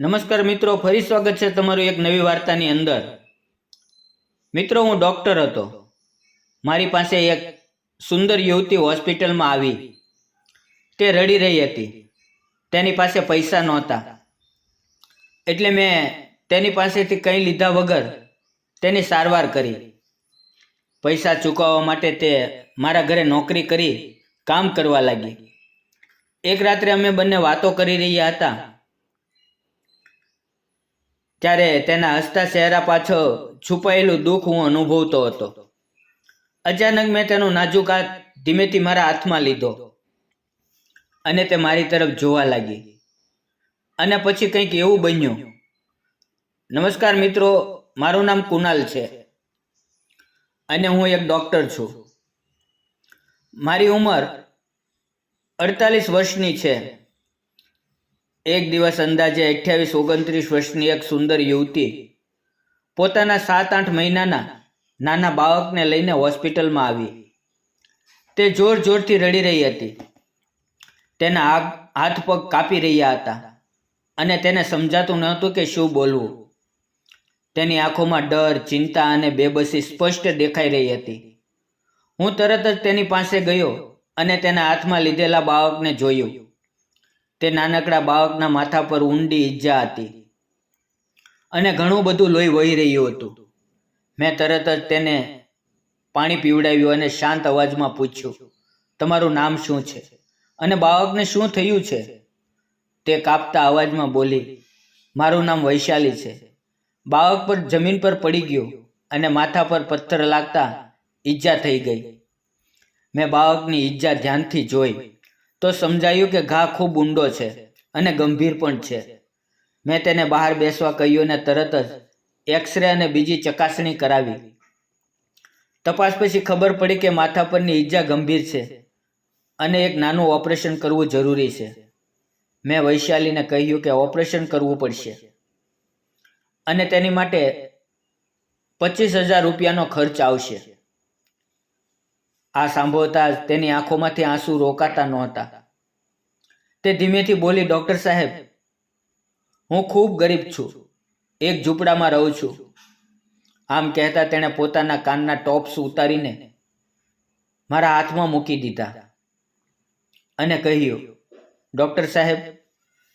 નમસ્કાર મિત્રો, ફરી સ્વાગત છે તમારું એક નવી વાર્તાની અંદર. મિત્રો, હું ડૉક્ટર હતો. મારી પાસે એક સુંદર યુવતી હોસ્પિટલમાં આવી. તે રડી રહી હતી. તેની પાસે પૈસા નહોતા. એટલે મેં તેની પાસેથી કંઈ લીધા વગર તેની સારવાર કરી. પૈસા ચૂકવવા માટે તે મારા ઘરે નોકરી કરી કામ કરવા લાગી. એક રાત્રે અમે બંને વાતો કરી રહ્યા હતા. ત્યારે તેના હસતા ચહેરા પાછળ છુપાયેલું દુઃખ હું અનુભવતો હતો. અચાનક મેં તેનો નાજુક હાથ ધીમેથી મારા હાથમાં લીધો અને તે મારી તરફ જોવા લાગી. અને પછી કંઈક એવું બન્યું. નમસ્કાર મિત્રો, મારું નામ કુનાલ છે અને હું એક ડૉક્ટર છું. મારી ઉંમર અડતાલીસ વર્ષની છે. એક દિવસ અંદાજે અઠ્યાવીસ, ઓગણત્રીસ વર્ષની એક સુંદર યુવતી પોતાના સાત, આઠ મહિનાના નાના બાળકને લઈને હોસ્પિટલમાં આવી. તે જોર જોરથી રડી રહી હતી. તેના હાથ પગ કાપી રહ્યા હતા અને તેને સમજાતું નહોતું કે શું બોલવું. તેની આંખોમાં ડર, ચિંતા અને બેબસી સ્પષ્ટ દેખાઈ રહી હતી. હું તરત જ તેની પાસે ગયો અને તેના હાથમાં લીધેલા બાળકને જોયું. તે નાનકડા બાળકના માથા પર ઊંડી ઈજા હતી. અને ઘણું બધું લોહી વહી રહ્યું હતું. મેં તરત જ તેને પાણી પીવડાવ્યું અને શાંત અવાજમાં પૂછ્યું, તમારું નામ શું છે? અને બાળકને શું થયું છે? તે કાપતા અવાજમાં બોલી, મારું નામ વૈશાલી છે. બાળક પર જમીન પર પડી ગયું અને માથા પર પથ્થર લાગતા ઈજા થઈ ગઈ. મેં બાળકની ઈજા ધ્યાનથી જોઈ. તો સમજાયું કે ઘા ખૂબ ઊંડો છે અને ગંભીર પણ છે. મેં તેને બહાર બેસવા કહ્યું અને તરત જ એક્સરે અને બીજી ચકાસણી કરાવી. તપાસ પછી ખબર પડી કે માથા પરની ઈજા ગંભીર છે અને એક નાનું ઓપરેશન કરવું જરૂરી છે. મેં વૈશાલીને કહ્યું કે ઓપરેશન કરવું પડશે. અને તેની માટે પચીસ હજાર રૂપિયાનો ખર્ચ આવશે. આ સાંભળતા જ તેની આંખોમાંથી આંસુ રોકાતા નહોતા. તે ધીમેથી બોલી, ડૉક્ટર સાહેબ, હું ખૂબ ગરીબ છું. એક ઝૂંપડામાં રહું છું. આમ કહેતા તેણે પોતાના કાનના ટોપ્સ ઉતારીને મારા હાથમાં મૂકી દીધા અને કહ્યું, ડૉક્ટર સાહેબ,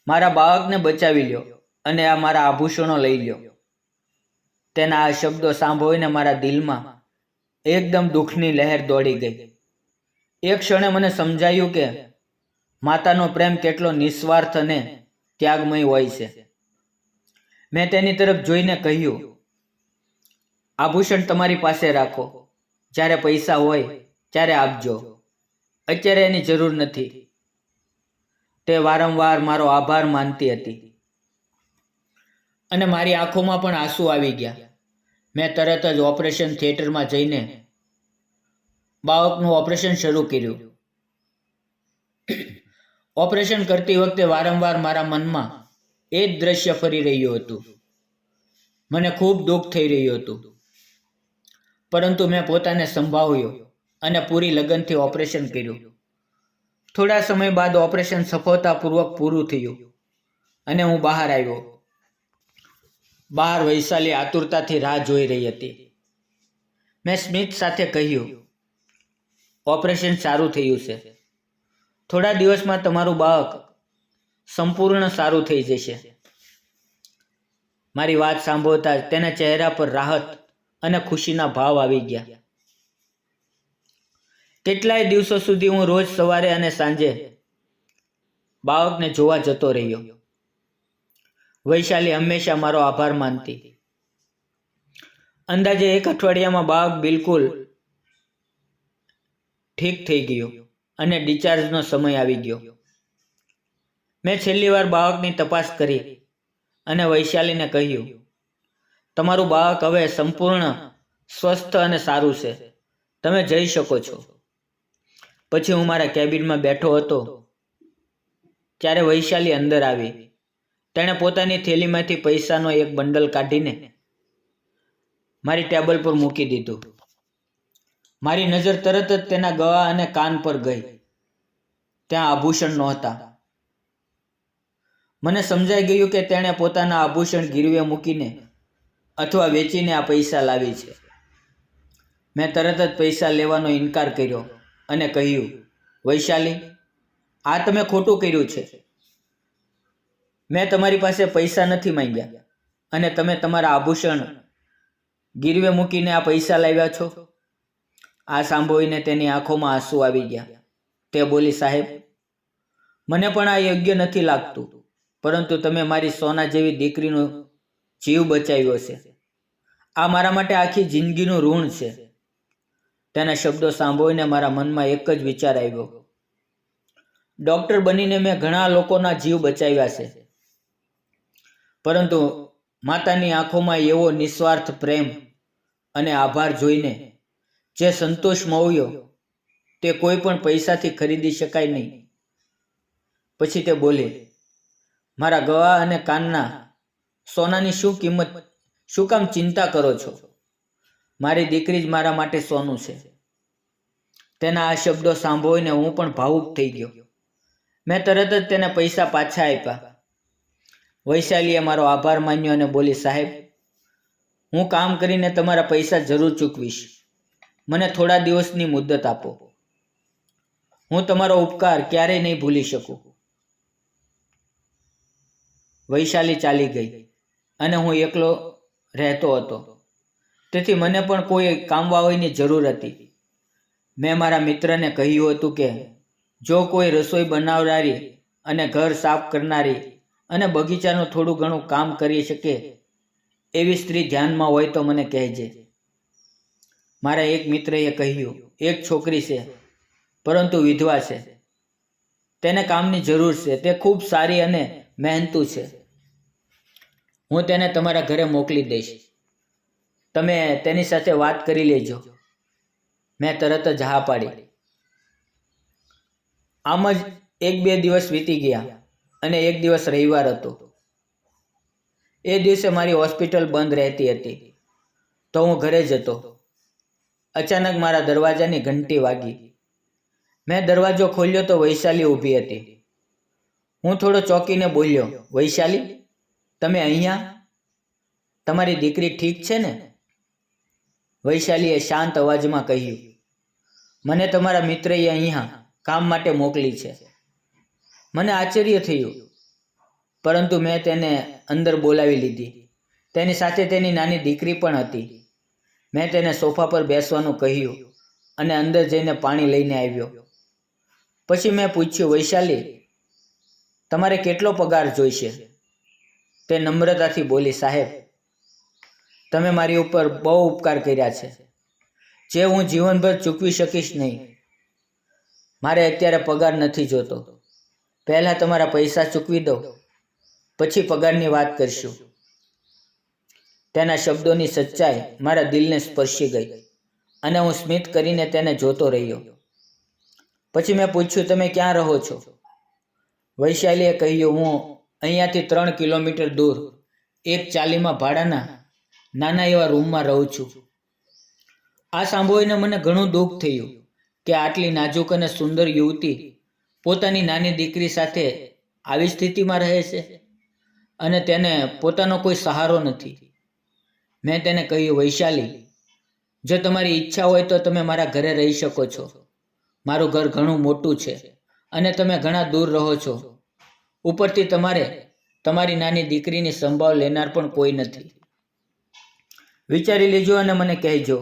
મારા બાળકને બચાવી લ્યો અને આ મારા આભૂષણો લઈ લ્યો. તેના આ શબ્દો સાંભળીને મારા દિલમાં એકદમ દુઃખની લહેર દોડી ગઈ. એક ક્ષણે મને સમજાયું કે માતાનો પ્રેમ કેટલો નિસ્વાર્થ અને ત્યાગમય હોય છે. મેં તેની તરફ જોઈને કહ્યું, આભૂષણ તમારી પાસે રાખો. જ્યારે પૈસા હોય, ત્યારે આપજો. અત્યારે એની જરૂર નથી. તે વારંવાર મારો આભાર માનતી હતી. અને મારી આંખોમાં પણ આંસુ આવી ગયા. મેં તરત જ ઓપરેશન થિયેટરમાં જઈને બાળકનું ઓપરેશન શરૂ કર્યું. ઓપરેશન કરતી વખતે વારંવાર મારા મનમાં એ જ દ્રશ્ય ફરી રહ્યું હતું. મને ખૂબ દુઃખ થઈ રહ્યું હતું. પરંતુ મેં પોતાને સંભાળ્યો અને પૂરી લગનથી ઓપરેશન કર્યું. થોડા સમય બાદ ઓપરેશન સફળતાપૂર્વક પૂરું થયું અને હું બહાર આવ્યો. બહાર વૈશાલી આતુરતાથી રાહ જોઈ રહી હતી. મેં સ્મિત સાથે કહ્યું, ઓપરેશન સારું થયું છે. થોડા દિવસમાં તમારું બાળક સંપૂર્ણ સારું થઈ જશે. મારી વાત સાંભળતા તેના ચહેરા પર રાહત અને ખુશીના ભાવ આવી ગયા. કેટલાય દિવસો સુધી હું રોજ સવારે અને સાંજે બાળકને જોવા જતો રહ્યો. વૈશાલી હંમેશા મારો આભાર માનતી. અંદાજે એક અઠવાડિયામાં બાળક બિલકુલ ઠીક થઈ ગયો અને ડિસ્ચાર્જનો સમય આવી ગયો. મેં છેલ્લી વાર બાળકની તપાસ કરી અને વૈશાલીને કહ્યું, તમારું બાળક હવે સંપૂર્ણ સ્વસ્થ અને સારું છે. તમે જઈ શકો છો. પછી હું મારા કેબિનમાં બેઠો હતો, ત્યારે વૈશાલી અંદર આવી. તેણે પોતાની થેલીમાંથી પૈસાનો એક બંડલ કાઢીને મારી ટેબલ પર મૂકી દીધું. મારી નજર તરત જ તેના ગળા અને કાન પર ગઈ. ત્યાં આભૂષણ નહોતા. મને સમજાઈ ગયું કે તેણે પોતાના આભૂષણ ગીરવે મૂકીને અથવા વેચીને આ પૈસા લાવી છે. મેં તરત જ પૈસા લેવાનો ઇનકાર કર્યો અને કહ્યું, વૈશાલી, આ તમે ખોટું કર્યું છે. મેં તમારી પાસે પૈસા નથી માંગ્યા અને તમે તમારા આભૂષણ ગીરવે મૂકીને આ પૈસા લાવ્યા છો? આ સાંભળીને તેની આંખોમાં આંસુ આવી ગયા. તે બોલી, સાહેબ, મને પણ આ યોગ્ય નથી લાગતું, પરંતુ તમે મારી સોના જેવી દીકરીનો જીવ બચાવ્યો છે. આ મારા માટે આખી જિંદગીનું ઋણ છે. તેના શબ્દો સાંભળીને મારા મનમાં એક જ વિચાર આવ્યો. ડૉક્ટર બનીને મેં ઘણા લોકોના જીવ બચાવ્યા છે. પરંતુ માતાની આંખોમાં એવો નિસ્વાર્થ પ્રેમ અને આભાર જોઈને જે સંતોષ મળ્યો, તે કોઈ પણ પૈસાથી ખરીદી શકાય નહીં. પછી તે બોલી, મારા ગવા અને કાનના સોનાની શું કિંમત, શું કામ ચિંતા કરો છો? મારી દીકરી જ મારા માટે સોનું છે. તેના આ શબ્દો સાંભળીને હું પણ ભાવુક થઈ ગયો. મેં તરત જ તેને પૈસા પાછા આપ્યા. વૈશાલીએ મારો આભાર માન્યો અને બોલી, સાહેબ, હું કામ કરીને તમારા પૈસા જરૂર ચૂકવીશ. મને થોડા દિવસની મુદત આપો. હું તમારો ઉપકાર ક્યારેય નહીં ભૂલી શકું. વૈશાલી ચાલી ગઈ અને હું એકલો રહેતો હતો. તેથી મને પણ કોઈ કામવાળીની જરૂર હતી. મેં મારા મિત્રને કહ્યું હતું કે, જો કોઈ રસોઈ બનાવનારી અને ઘર સાફ કરનારી અને બગીચાનું થોડું ઘણું કામ કરી શકે એવી સ્ત્રી ધ્યાનમાં હોય તો મને કહેજે. મારા એક મિત્રએ કહ્યું, એક છોકરી છે, પરંતુ વિધવા છે. તેને કામની જરૂર છે. તે ખૂબ સારી અને મહેનતુ છે. હું તેને તમારા ઘરે મોકલી દઈશ. તમે તેની સાથે વાત કરી લેજો. મેં તરત જ હા પાડી. આમ જ એક બે દિવસ વીતી ગયા. અને એક દિવસ રવિવાર હતો. એ દિવસે મારી હોસ્પિટલ બંધ રહેતી હતી. તો હું ઘરે જતો. અચાનક મારા દરવાજાની ઘંટી વાગી. મેં દરવાજો ખોલ્યો તો વૈશાલી ઊભી હતી. હું થોડો ચોંકીને બોલ્યો, વૈશાલી, તમે અહીંયા? તમારી દીકરી ઠીક છે ને? વૈશાલીએ શાંત અવાજમાં કહ્યું, મને તમારા મિત્રએ અહીંયા કામ માટે મોકલી છે. મને આશ્ચર્ય થયું. પરંતુ મેં તેને અંદર બોલાવી લીધી. તેની સાથે તેની નાની દીકરી પણ હતી. મેં તેને સોફા પર બેસવાનું કહ્યું અને અંદર જઈને પાણી લઈને આવ્યો. પછી મેં પૂછ્યું, વૈશાલી, તમારે કેટલો પગાર જોઈશે? તે નમ્રતાથી બોલી, સાહેબ, તમે મારી ઉપર બહુ ઉપકાર કર્યા છે. જે હું જીવનભર ચૂકવી શકીશ નહીં. મારે અત્યારે પગાર નથી જોતો. પહેલાં તમારા પૈસા ચૂકવી દો, પછી પગારની વાત કરશું. તેના શબ્દોની સચ્ચાઈ મારા દિલને સ્પર્શી ગઈ અને હું સ્મિત કરીને તેને જોતો રહ્યો. પછી મેં પૂછ્યું, તમે ક્યાં રહો છો? વૈશાલીએ કહ્યું, હું અહીંયાથી ત્રણ કિલોમીટર દૂર, એક ચાલીમાં ભાડાના નાના એવા રૂમમાં રહું છું. આ સાંભળીને મને ઘણું દુઃખ થયું કે આટલી નાજુક અને સુંદર યુવતી પોતાની નાની દીકરી સાથે આવી સ્થિતિમાં રહે છે અને તેને પોતાનો કોઈ સહારો નથી. મેં તેને કહ્યું, વૈશાલી, જો તમારી ઈચ્છા હોય તો તમે મારા ઘરે રહી શકો છો. મારું ઘર ઘણું મોટું છે અને તમે ઘણા દૂર રહો છો. ઉપરથી તમારે તમારી નાની દીકરીની સંભાળ લેનાર પણ કોઈ નથી. વિચારી લેજો અને મને કહેજો,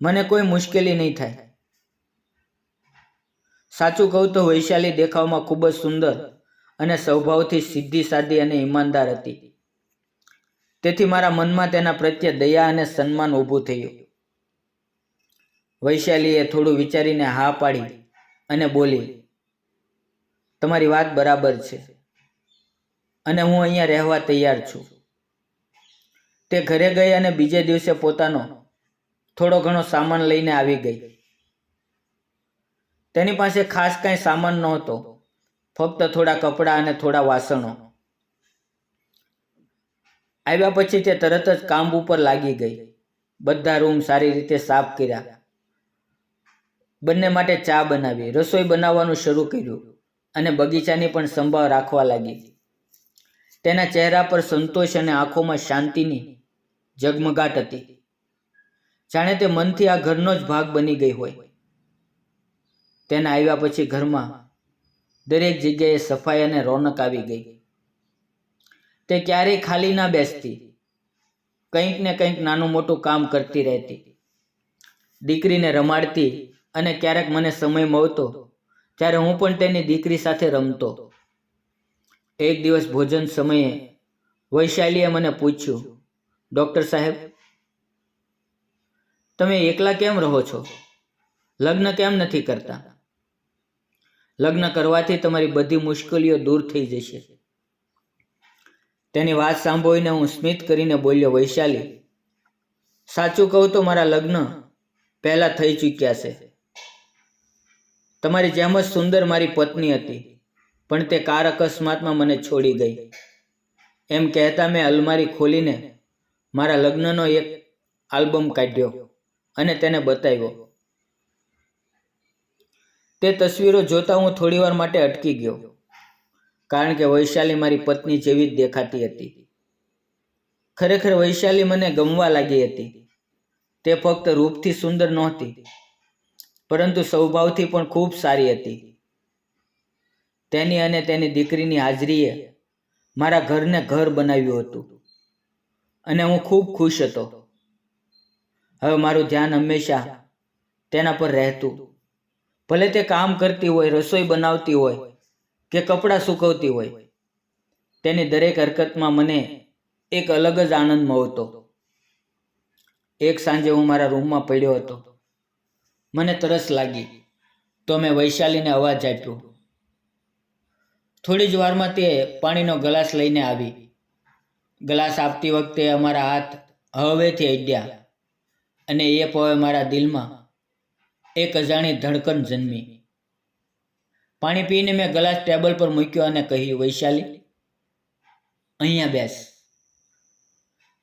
મને કોઈ મુશ્કેલી નહીં થાય. સાચું કહું તો વૈશાલી દેખાવમાં ખૂબ જ સુંદર અને સ્વભાવથી સીધી સાદી અને ઈમાનદાર હતી. તેથી મારા મનમાં તેના પ્રત્યે દયા અને સન્માન ઊભું થયું. વૈશાલીએ થોડું વિચારીને હા પાડી અને બોલી, તમારી વાત બરાબર છે અને હું અહીંયા રહેવા તૈયાર છું. તે ઘરે ગઈ અને બીજે દિવસે પોતાનો થોડો ઘણો સામાન લઈને આવી ગઈ. તેની પાસે ખાસ કાંઈ સામાન નહોતો. ફક્ત થોડા કપડાં અને થોડા વાસણો. આવ્યા પછી તે તરત જ કામ ઉપર લાગી ગઈ. બધા રૂમ સારી રીતે સાફ કર્યા. બંને માટે ચા બનાવી, રસોઈ બનાવવાનું શરૂ કર્યું અને બગીચાની પણ સંભાળ રાખવા લાગી. તેના ચહેરા પર સંતોષ અને આંખોમાં શાંતિની જગમગાટ હતી. જાણે તે મનથી આ ઘરનો જ ભાગ બની ગઈ હોય. તેના આવ્યા પછી ઘરમાં દરેક જગ્યાએ સફાઈ અને રોનક આવી ગઈ. તે ક્યારેય ખાલી ના બેસતી. કંઈક ને કંઈક નાનું મોટું કામ કરતી રહેતી. દીકરીને રમાડતી અને ક્યારેક મને સમય મળતો ત્યારે હું પણ તેની દીકરી સાથે રમતો. એક દિવસ ભોજન સમયે વૈશાલીએ મને પૂછ્યું, ડૉક્ટર સાહેબ, તમે એકલા કેમ રહો છો? લગ્ન કેમ નથી કરતા? લગ્ન કરવાથી તમારી બધી મુશ્કેલીઓ દૂર થઈ જશે. તેની વાત સાંભળીને હું સ્મિત કરીને બોલ્યો, વૈશાલી, સાચું કહું તો મારા લગ્ન પહેલાં થઈ ચૂક્યા છે. તમારી જેમ જ સુંદર મારી પત્ની હતી, પણ તે કાર અકસ્માતમાં મને છોડી ગઈ. એમ કહેતા મેં અલમારી ખોલીને મારા લગ્નનો એક આલ્બમ કાઢ્યો અને તેને બતાવ્યો. તે તસવીરો જોતા હું થોડીવાર માટે અટકી ગયો, કારણ કે વૈશાલી મારી પત્ની જેવી જ દેખાતી હતી. ખરેખર વૈશાલી મને ગમવા લાગી હતી. તે ફક્ત રૂપથી સુંદર નહોતી, પરંતુ સ્વભાવથી પણ ખૂબ સારી હતી. તેની અને તેની દીકરીની હાજરીએ મારા ઘરને ઘર બનાવ્યું હતું, અને હું ખૂબ ખુશ હતો. હવે મારું ધ્યાન હંમેશા તેના પર રહેતું. ભલે તે કામ કરતી હોય, રસોઈ બનાવતી હોય કે કપડાં સૂકવતી હોય, તેની દરેક હરકતમાં મને એક અલગ જ આનંદ મળતો એક સાંજે હું મારા રૂમમાં પડ્યો હતો. મને તરસ લાગી. તો મેં વૈશાલીને અવાજ આપ્યો. થોડી જ વારમાં તે પાણીનો ગ્લાસ લઈને આવી. ગ્લાસ આપતી વખતે અમારા હાથ હવેથી અડ્યા અને એ પવે મારા દિલમાં એક અજાણી ધડકન જન્મી. પાણી પીને મેં ગ્લાસ ટેબલ પર મૂક્યો અને કહ્યું, વૈશાલી, અહીંયા બેસ.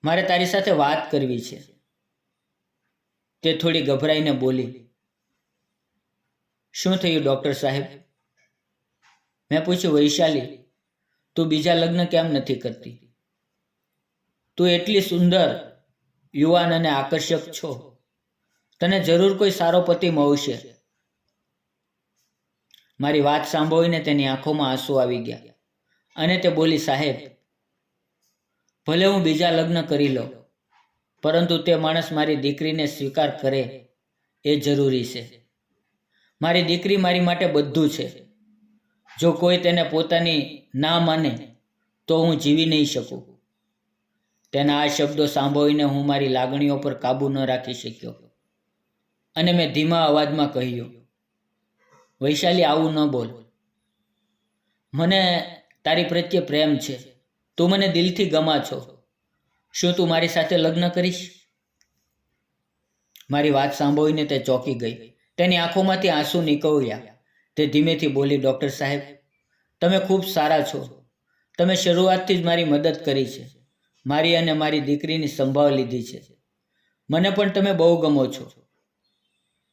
મારે તારી સાથે વાત કરવી છે. તે થોડી ગભરાઈને બોલી, શું થયું, ડૉક્ટર સાહેબ? મેં પૂછ્યું, વૈશાલી, તું બીજા લગ્ન કેમ નથી કરતી? તું એટલી સુંદર, યુવાન અને આકર્ષક છો. તને જરૂર કોઈ સારો પતિ મળશે. મારી વાત સાંભળીને તેની આંખોમાં આંસુ આવી ગયા. અને તે બોલી, સાહેબ, ભલે હું બીજા લગ્ન કરી લઉં, પરંતુ તે માણસ મારી દીકરીને સ્વીકાર કરે એ જરૂરી છે. મારી દીકરી મારી માટે બધું છે. જો કોઈ તેને પોતાની ના માને, તો હું જીવી નહીં શકું. તેના આ શબ્દો સાંભળીને હું મારી લાગણીઓ પર કાબૂ ન રાખી શક્યો. અને મેં ધીમા અવાજમાં કહ્યું, વૈશાલી, આવું ન બોલ. મને તારી પ્રત્યે પ્રેમ છે. તું મને દિલથી ગમા છો. શું તું મારી સાથે લગ્ન કરીશ? મારી વાત સાંભળીને તે ચોંકી ગઈ. તેની આંખોમાંથી આંસુ નીકળ્યા. તે ધીમેથી બોલી, ડૉક્ટર સાહેબ, તમે ખૂબ સારા છો. તમે શરૂઆતથી જ મારી મદદ કરી છે. મારી અને મારી દીકરીની સંભાળ લીધી છે. મને પણ તમે બહુ ગમો છો.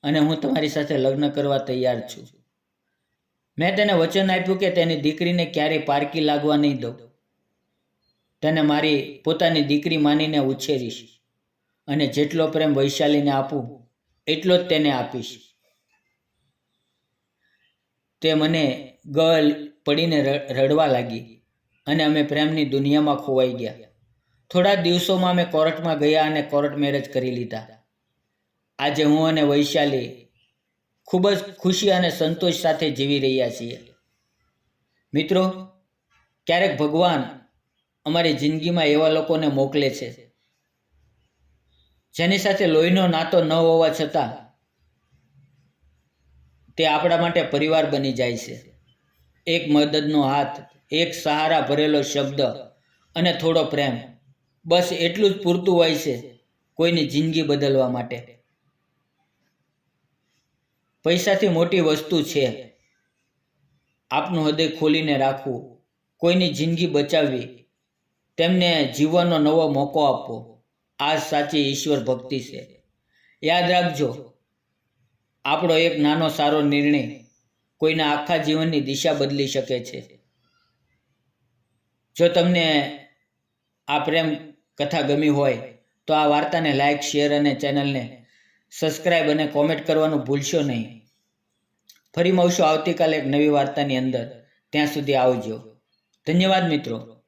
અને હું તમારી સાથે લગ્ન કરવા તૈયાર છું. મેં તેને વચન આપ્યું કે તેની દીકરીને ક્યારેય પારકી લાગવા નહીં દઉં. તેને મારી પોતાની દીકરી માનીને ઉછેરીશ અને જેટલો પ્રેમ વૈશાલીને આપું, એટલો જ તેને આપીશ. તે મને ગળ પડીને રડવા લાગી અને અમે પ્રેમની દુનિયામાં ખોવાઈ ગયા. થોડા દિવસોમાં અમે કોર્ટમાં ગયા અને કોર્ટ મેરેજ કરી લીધા. આજે હું અને વૈશાલી ખૂબ જ ખુશી અને સંતોષ સાથે જીવી રહ્યા છીએ. મિત્રો, ક્યારેક ભગવાન અમારી જિંદગીમાં એવા લોકોને મોકલે છે, જેની સાથે લોહીનો નાતો ન હોવા છતાં તે આપણા માટે પરિવાર બની જાય છે. એક મદદનો હાથ, એક સહારા ભરેલો શબ્દ અને થોડો પ્રેમ, બસ એટલું જ પૂરતું હોય છે કોઈની જિંદગી બદલવા માટે. પૈસાથી મોટી વસ્તુ છે. આપનું હૃદય ખોલીને રાખવું, કોઈની જિંદગી બચાવવી, તેમને જીવનનો નવો મોકો આપવો, આ સાચી ઈશ્વર ભક્તિ છે. યાદ રાખજો, આપણો એક નાનો સારો નિર્ણય કોઈના આખા જીવનની દિશા બદલી શકે છે. જો તમને આ પ્રેમ કથા ગમી હોય, તો આ વાર્તાને લાઈક, શેર અને ચેનલને સબસ્ક્રાઈબ અને કોમેન્ટ કરવાનું ભૂલશો નહીં. ફરી મળશું આવતીકાલે એક નવી વાર્તાની અંદર. ત્યાં સુધી આવજો. ધન્યવાદ મિત્રો.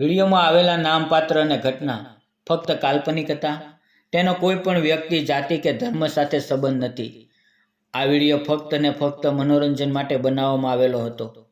વિડીયોમાં આવેલા નામપાત્ર અને ઘટના ફક્ત કાલ્પનિક હતા. તેનો કોઈ પણ વ્યક્તિ, જાતિ કે ધર્મ સાથે સંબંધ નથી. આ વીડિયો ફક્ત ને ફક્ત મનોરંજન માટે બનાવવામાં આવેલો હતો.